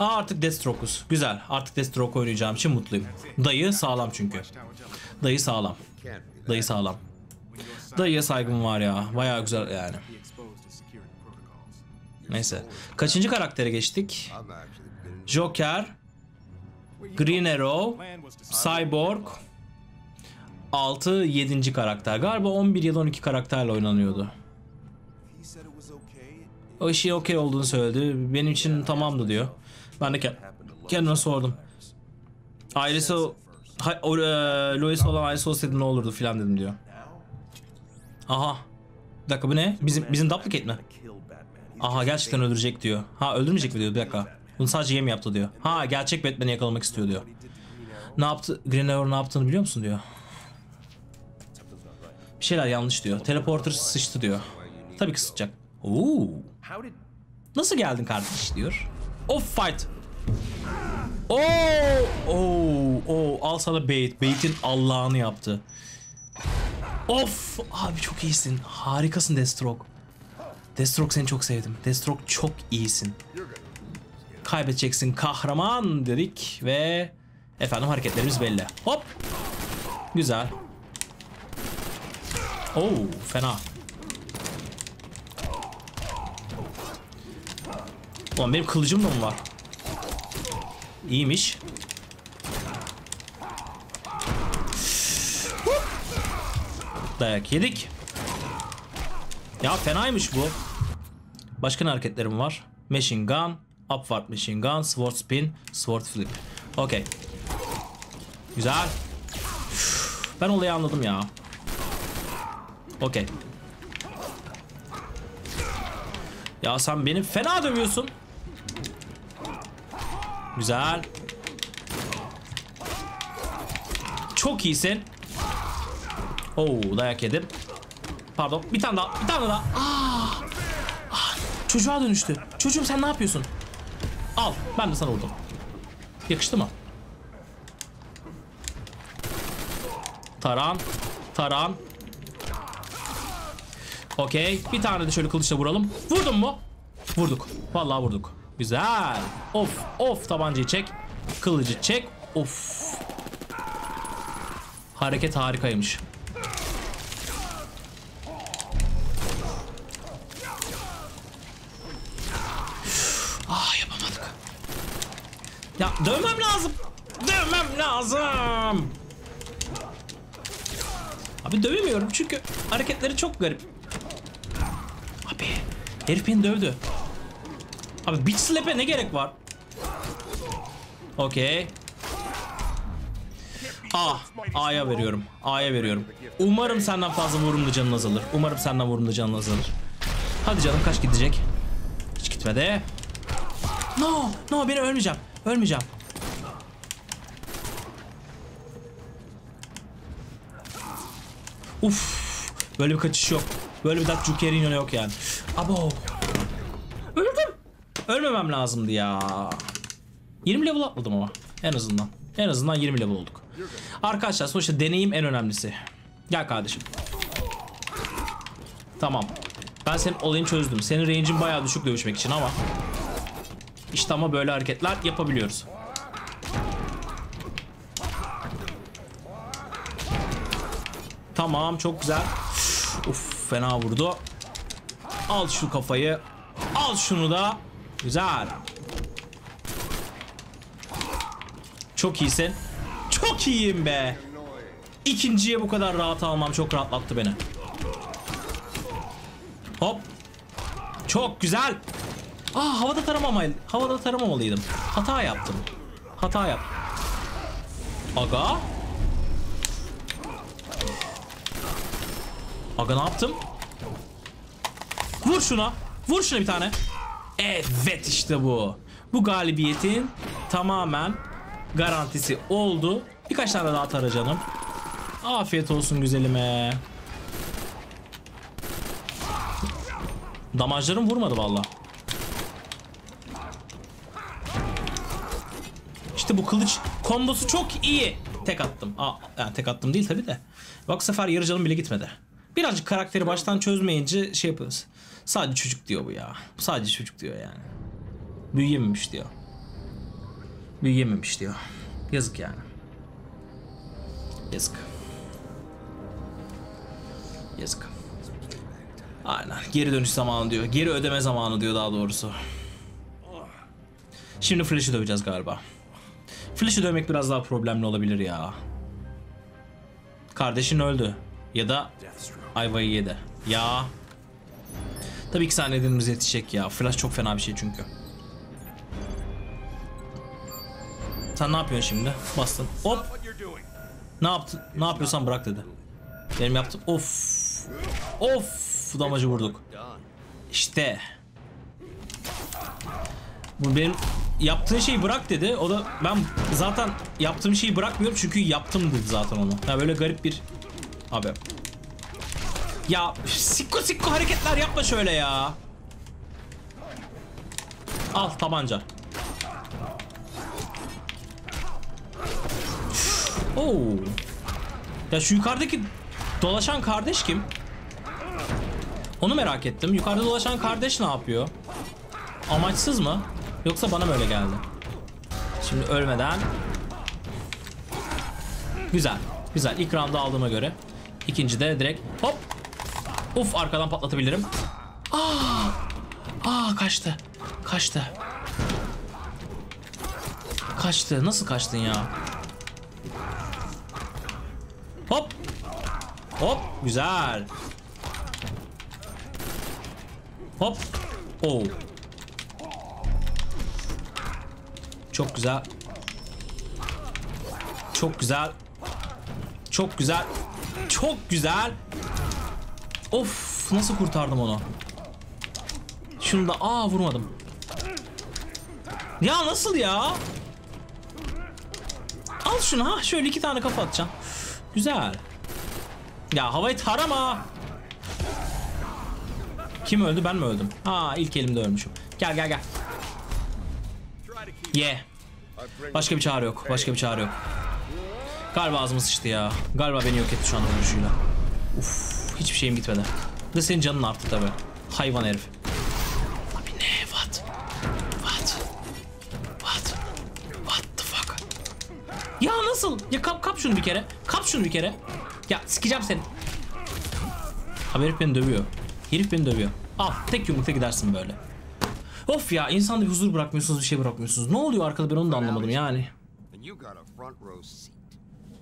Aa artık Deathstroke'uz. Güzel. Artık Deathstroke oynayacağım için mutluyum. Dayı sağlam çünkü. Dayı sağlam. Dayı sağlam. Dayıya saygım var ya. Bayağı güzel yani. Neyse. Kaçıncı karaktere geçtik? Joker, Green Arrow, Cyborg, 6 7. karakter. Galiba 11 ya da 12 karakterle oynanıyordu. O işi okey olduğunu söyledi. Benim için tamamdı diyor. Ben de ke- kendime sordum. Ailesi ha, o, e, Lois olan ailesi olsaydı ne olurdu filan dedim diyor. Aha. Bir dakika bu ne? Bizim bizim duplicate mi? Aha gerçekten öldürecek diyor. Ha öldürmeyecek mi diyor bir dakika. Bunu sadece yem yaptı diyor. Ha gerçek Batman'i yakalamak istiyor diyor. Ne yaptı? Green Arrow ne yaptığını biliyor musun diyor. Bir şeyler yanlış diyor. Teleporter sıçtı diyor. Tabii ki sıçacak. Oo. Nasıl geldin kardeş diyor. Of fight. Oo, oo, oo. Al sana bait. Bait'in Allah'ını yaptı. Of abi çok iyisin. Harikasın Deathstroke. Deathstroke seni çok sevdim. Deathstroke çok iyisin. Kaybedeceksin kahraman dedik ve efendim hareketlerimiz belli. Hop. Güzel. Oo fena. Ulan benim kılıcım da mı var? İyiymiş. Dayak yedik. Ya fenaymış bu. Başka ne hareketlerim var? Machine gun, upward machine gun, sword spin, sword flip. Okey. Güzel. Ben olayı anladım ya. Okey. Ya sen beni fena dövüyorsun. Güzel. Çok iyisin. Oo dayak yedim. Pardon bir tane daha bir tane daha. Aa! Ah, çocuğa dönüştü. Çocuğum sen ne yapıyorsun? Al ben de sana vurdum. Yakıştı mı? Taran. Taran. Okey. Bir tane de şöyle kılıçla vuralım. Vurdun mu? Vurduk. Vallahi vurduk. Güzel. Of of tabancayı çek. Kılıcı çek. Of. Hareket harikaymış. Ah yapamadık. Ya dövmem lazım. Dövmem lazım. Abi dövemiyorum çünkü hareketleri çok garip. Abi herif beni dövdü. Abi bitch slap'e ne gerek var? Okey. Ah, A'ya veriyorum. A'ya veriyorum. Umarım senden fazla vurumlu canın azalır. Umarım senden vurumlu canın azalır. Hadi canım kaç gidecek? Hiç gitmedi. No, no beni ölmeyeceğim. Ölmeyeceğim. Uf, böyle bir kaçış yok. Böyle bir Dark Jukerino yok yani. Abo. Ölmemem lazımdı ya. 20 level atladım ama en azından. En azından 20 level olduk. Arkadaşlar sonuçta deneyim en önemlisi. Gel kardeşim. Tamam. Ben senin olayını çözdüm. Senin range'in bayağı düşük dövüşmek için ama. İşte ama böyle hareketler yapabiliyoruz. Tamam çok güzel. Uf fena vurdu. Al şu kafayı. Al şunu da. Güzel. Çok iyisin. Çok iyiyim be. İkinciye bu kadar rahat almam çok rahatlattı beni. Hop. Çok güzel. Aa havada taramamayı, havada taramamalıydım. Hata yaptım. Hata yap. Aga. Aga ne yaptım? Vur şuna. Vur şuna bir tane. Evet işte bu. Bu galibiyetin tamamen garantisi oldu. Birkaç tane daha tara canım. Afiyet olsun güzelime. Damajlarım vurmadı valla. İşte bu kılıç kombosu çok iyi. Tek attım. Aa, yani tek attım değil tabi de. Bak sefer yarı canım bile gitmedi. Birazcık karakteri baştan çözmeyince şey yapıyoruz. Sadece çocuk diyor bu ya. Sadece çocuk diyor yani. Büyüyememiş diyor. Büyüyememiş diyor. Yazık yani. Yazık. Yazık. Aynen. Geri dönüş zamanı diyor. Geri ödeme zamanı diyor daha doğrusu. Şimdi Flash'ı döveceğiz galiba. Flash'ı dövmek biraz daha problemli olabilir ya. Kardeşin öldü. Ya da ayvayı yedi. Ya. Tabii iki saniye dediğimiz yetişecek ya. Flash çok fena bir şey çünkü. Sen ne yapıyorsun şimdi? Bastın. Hop. Ne yaptın? Ne yapıyorsan bırak dedi. Benim yaptım. Of. Of. Damacı vurduk. İşte. Bu benim yaptığın şeyi bırak dedi. O da ben zaten yaptığım şeyi bırakmıyorum çünkü yaptım dedi zaten onu. Ya böyle garip bir abi. Ya sikko sikko hareketler yapma şöyle ya. Al tabanca. Oo. Ya şu yukarıdaki dolaşan kardeş kim? Onu merak ettim. Yukarıda dolaşan kardeş ne yapıyor? Amaçsız mı? Yoksa bana mı öyle geldi? Şimdi ölmeden Güzel. Güzel. İlk round'u aldığıma göre. İkinci de direkt hop. Uf arkadan patlatabilirim. Aa! Aa kaçtı. Kaçtı. Kaçtı. Nasıl kaçtın ya? Hop. Hop. Güzel. Hop. Oo. Çok güzel. Çok güzel. Çok güzel. Çok güzel. Of nasıl kurtardım onu? Şunu da aa vurmadım. Ya nasıl ya? Al şunu ha şöyle iki tane kafa atacağım. Güzel. Ya havayı tarama. Kim öldü ben mi öldüm? Ha ilk elimde ölmüşüm. Gel gel gel. Ye. Başka bir çare yok. Başka bir çare yok. Galiba ağzıma sıçtı ya. Galiba beni yok etti şu anda vuruşuyla. Uf, hiçbir şeyim gitmedi. De senin canın arttı tabi. Hayvan herif. Abi ne? What? What? What? What the fuck? Ya nasıl? Ya kap kap şunu bir kere. Kap şunu bir kere. Ya sikeceğim seni. Abi herif beni dövüyor. Herif beni dövüyor. Al tek yumrukta gidersin böyle. Of ya insanda bir huzur bırakmıyorsunuz bir şey bırakmıyorsunuz. Ne oluyor arkada ben onu da anlamadım yani.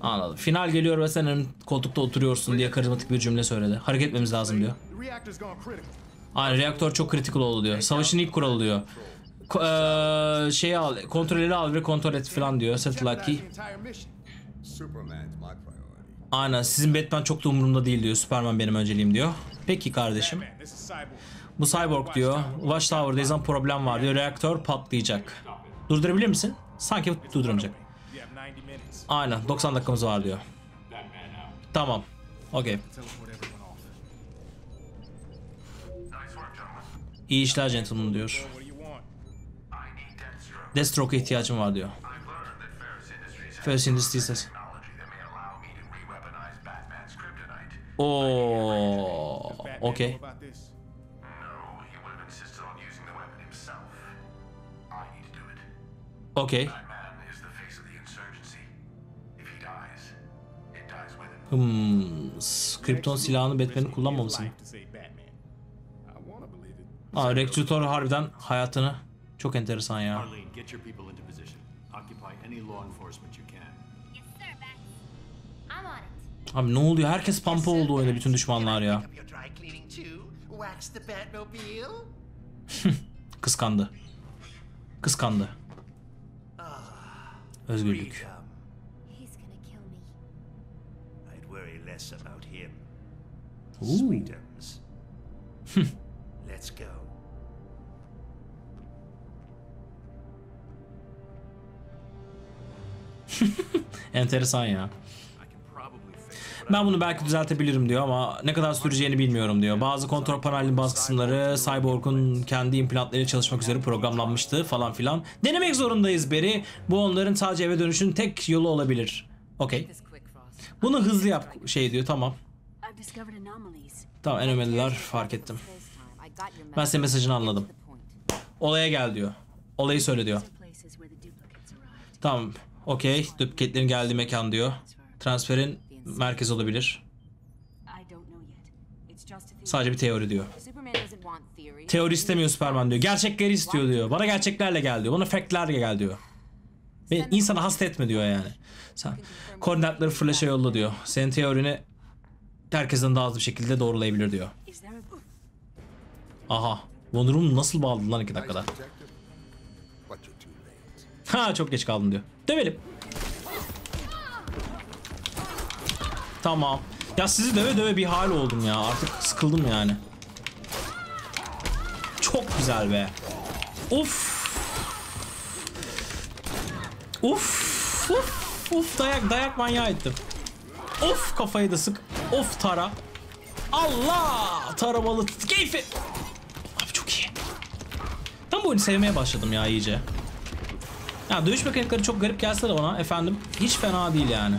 Anladım. Final geliyor ve sen koltukta oturuyorsun diye karizmatik bir cümle söyledi. Hareket etmemiz lazım diyor. Critical. Aynen reaktör çok kritik oldu diyor. Savaşın ilk kuralı diyor. Ko- eee, şeyi al, kontrolleri al ve kontrol et falan diyor. Satellite key. Aynen sizin Batman çok da umurumda değil diyor. Superman benim önceliğim diyor. Peki kardeşim. Bu Cyborg diyor. Watchtower'dayız ama problem var diyor. Reaktör patlayacak. Durdurabilir misin? Sanki durduramayacak. Aynen 90 dakikamız var diyor. Tamam. Okey. İyi işler gentleman diyor. Deathstroke'a ihtiyacım var diyor. Ferris Industries Oo, okey. know Hmm, Krypton silahını Batman'in kullanmaması mı? Aa, Lex Luthor harbiden hayatını çok enteresan ya. Arlene, get your people into position. Occupy any law enforcement you can. Yes, sir, Bat. I'm on it. Abi ne oluyor? Herkes pampa oldu oyunda bütün düşmanlar ya. Kıskandı. Kıskandı. Özgürlük. Less about him. Ooh. Sweetums. Let's go. Enteresan ya. I can probably fix it. Ben bunu belki düzeltebilirim diyor ama ne kadar süreceğini bilmiyorum diyor. Bazı kontrol panelinin bazı kısımları Cyborg'un kendi implantlarıyla çalışmak üzere programlanmıştı falan filan. Denemek zorundayız Barry. Bu onların sadece eve dönüşün tek yolu olabilir. Okey. Bunu hızlı yap şey diyor tamam. Tamam anomaliler fark ettim. Ben senin mesajını anladım. Olaya gel diyor. Olayı söyle diyor. Tamam okey. Duplikatlerin geldiği mekan diyor. Transferin merkez olabilir. Sadece bir teori diyor. Teori istemiyor Superman diyor. Gerçekleri istiyor diyor. Bana gerçeklerle gel diyor. Bana factlerle gel diyor. Ve insanı hasta etme diyor yani. Sen koordinatları Flash'a yolla diyor. Senin teorini herkesten daha hızlı bir şekilde doğrulayabilir diyor. Aha. Wonder Woman nasıl bağladı lan iki dakikada? Ha çok geç kaldın diyor. Dövelim. Tamam. Ya sizi döve döve bir hal oldum ya. Artık sıkıldım yani. Çok güzel be. Uf. Uf. Uf. Uf dayak dayak manyağı ettim. Of kafayı da sık. Of tara. Allah taramalı keyfi. Abi çok iyi. Ben bu oyunu sevmeye başladım ya iyice. Ya dövüş mekanikleri çok garip gelse de bana efendim hiç fena değil yani.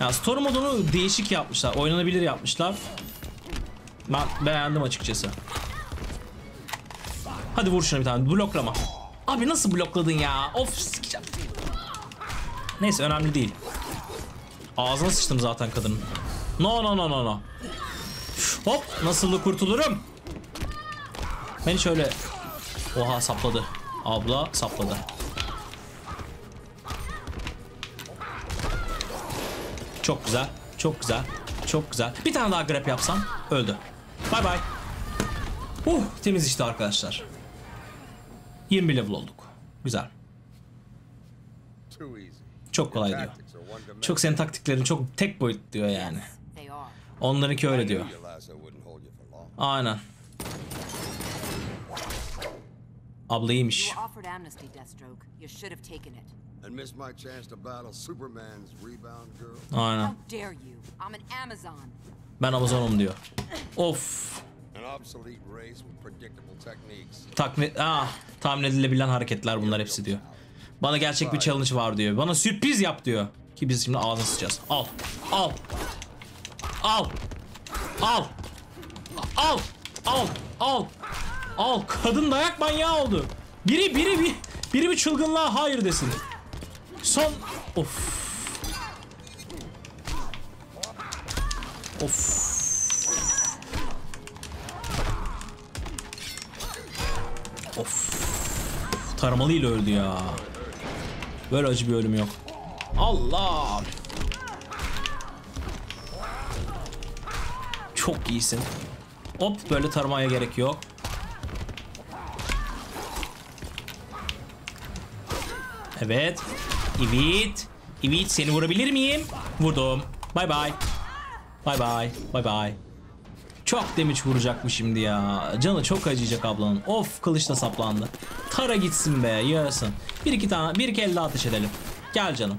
Ya story modunu değişik yapmışlar. Oynanabilir yapmışlar. Ben beğendim açıkçası. Hadi vur şuna bir tane. Bloklama. Abi nasıl blokladın ya? Of sikeceğim. Neyse önemli değil. Ağzına sıçtım zaten kadının. No no no no no. Hop nasıl kurtulurum. Beni şöyle... Oha sapladı. Abla sapladı. Çok güzel. Çok güzel. Çok güzel. Bir tane daha grab yapsam öldü. Bay bay. Uh temiz işte arkadaşlar. 20 level olduk. Güzel. Çok kolay diyor. Çok senin taktiklerin çok tek boyut diyor yani. Onlarınki öyle diyor. Aynen. Abla iyiymiş. Aynen. Ben Amazon'um diyor. Of. Takmi ah, tahmin edilebilen hareketler bunlar hepsi diyor. Bana gerçek bir challenge var diyor. Bana sürpriz yap diyor. Ki biz şimdi ağzına sıçacağız. Al. Al. Al. Al. Al. Al. Al. Al. Kadın dayak manyağı oldu. Biri biri bir biri bir çılgınlığa hayır desin. Son of. Of. Of. Taramalıyla öldü ya. Böyle acı bir ölüm yok. Allah. Çok iyisin. Hop böyle taramaya gerek yok. Evet. Evet. Evet seni vurabilir miyim? Vurdum. Bay bay. Bay bay. Bay bay. Çok damage vuracak mı şimdi ya? Canı çok acıyacak ablanın. Of kılıçla saplandı. Tara gitsin be yarasın. Bir iki tane bir iki elle ateş edelim. Gel canım.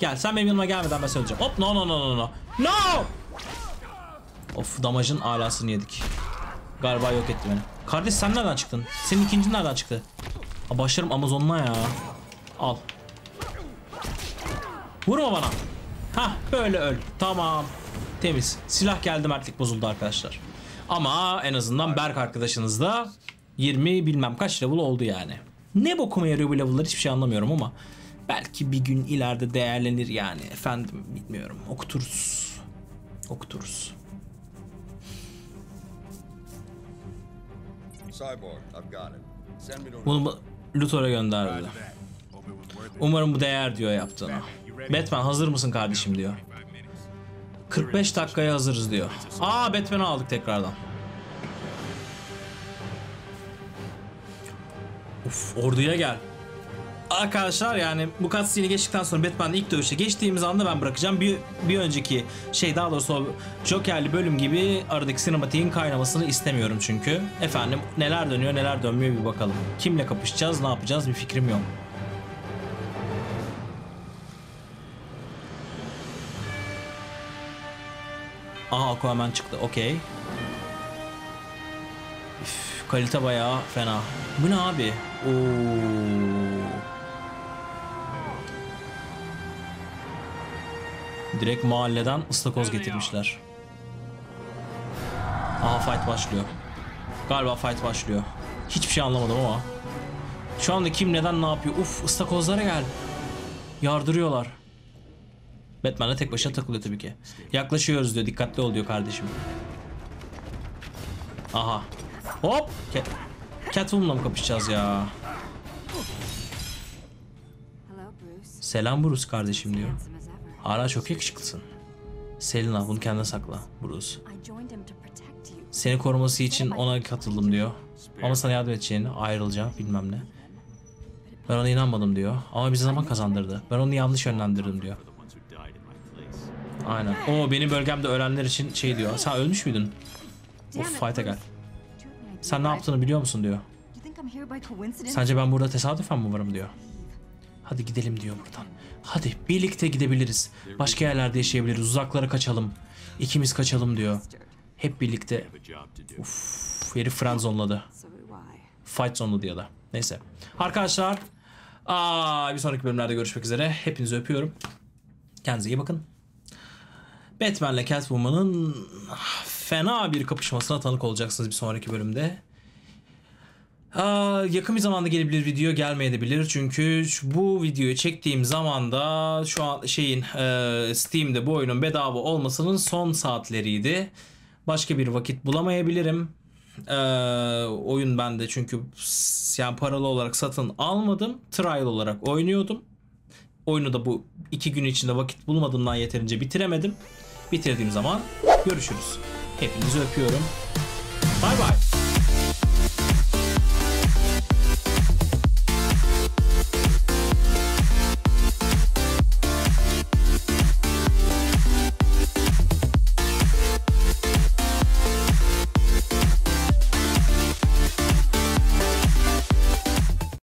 Gel sen benim yanıma gelmeden ben söyleyeceğim. Hop no no no no no. No! Of damajın alasını yedik. Galiba yok etti beni. Kardeş sen nereden çıktın? Senin ikincin nereden çıktı? Aa, başlarım Amazon'una ya. Al. Vurma bana. Hah böyle öl. Tamam. Temiz. Silah geldi mertlik bozuldu arkadaşlar. Ama en azından Berk arkadaşınız da 20 bilmem kaç level oldu yani. Ne bokuma yarıyor bu level'lar hiçbir şey anlamıyorum ama belki bir gün ileride değerlenir yani. Efendim bilmiyorum. Okuturuz. Okuturuz. Bunu bu- Luthor'a gönderdi. Umarım bu değer diyor yaptığına. Batman hazır mısın kardeşim diyor. 45 dakikaya hazırız diyor. Aa Batman'ı aldık tekrardan. Uf orduya gel. Arkadaşlar yani bu cutscene'i geçtikten sonra Batman'le ilk dövüşe geçtiğimiz anda ben bırakacağım. Bir, bir önceki şey daha doğrusu Joker'li bölüm gibi aradaki sinematiğin kaynamasını istemiyorum çünkü. Efendim neler dönüyor neler dönmüyor bir bakalım. Kimle kapışacağız ne yapacağız bir fikrim yok. Aha Aquaman çıktı. Okey. Kalite bayağı fena. Bu ne abi? Oo. Direkt mahalleden ıstakoz getirmişler. Aha fight başlıyor. Galiba fight başlıyor. Hiçbir şey anlamadım ama. Şu anda kim neden ne yapıyor? Uf ıstakozlara gel. Yardırıyorlar. Batman'le tek başına takılıyor tabii ki. Yaklaşıyoruz diyor. Dikkatli ol diyor kardeşim. Aha. Hop. Cat Catwoman'la mı kapışacağız ya? Selam Bruce kardeşim diyor. Hala çok yakışıklısın. Selina bunu kendine sakla Bruce. Seni koruması için ona katıldım diyor. Ama sana yardım edeceğini, ayrılacağım bilmem ne. Ben ona inanmadım diyor. Ama bize zaman kazandırdı. Ben onu yanlış yönlendirdim diyor. Aynen. O benim bölgemde ölenler için şey diyor. Sen ölmüş müydün? Of fight'a gel. Sen ne yaptığını biliyor musun diyor. Sence ben burada tesadüfen mi varım diyor. Hadi gidelim diyor buradan. Hadi birlikte gidebiliriz. Başka yerlerde yaşayabiliriz. Uzaklara kaçalım. İkimiz kaçalım diyor. Hep birlikte. Uf, herif friend zoneladı. So do I. Fight zonladı ya da. Neyse. Arkadaşlar. Aa, bir sonraki bölümlerde görüşmek üzere. Hepinizi öpüyorum. Kendinize iyi bakın. Batman'le Catwoman'ın fena bir kapışmasına tanık olacaksınız bir sonraki bölümde. Aa, yakın bir zamanda gelebilir video gelmeyebilir çünkü bu videoyu çektiğim zamanda şu an şeyin e, Steam'de bu oyunun bedava olmasının son saatleriydi. Başka bir vakit bulamayabilirim. Ee, oyun bende çünkü yani paralı olarak satın almadım. Trial olarak oynuyordum. Oyunu da bu iki gün içinde vakit bulmadığımdan yeterince bitiremedim. Bitirdiğim zaman görüşürüz. Hepinizi öpüyorum. Bay bay.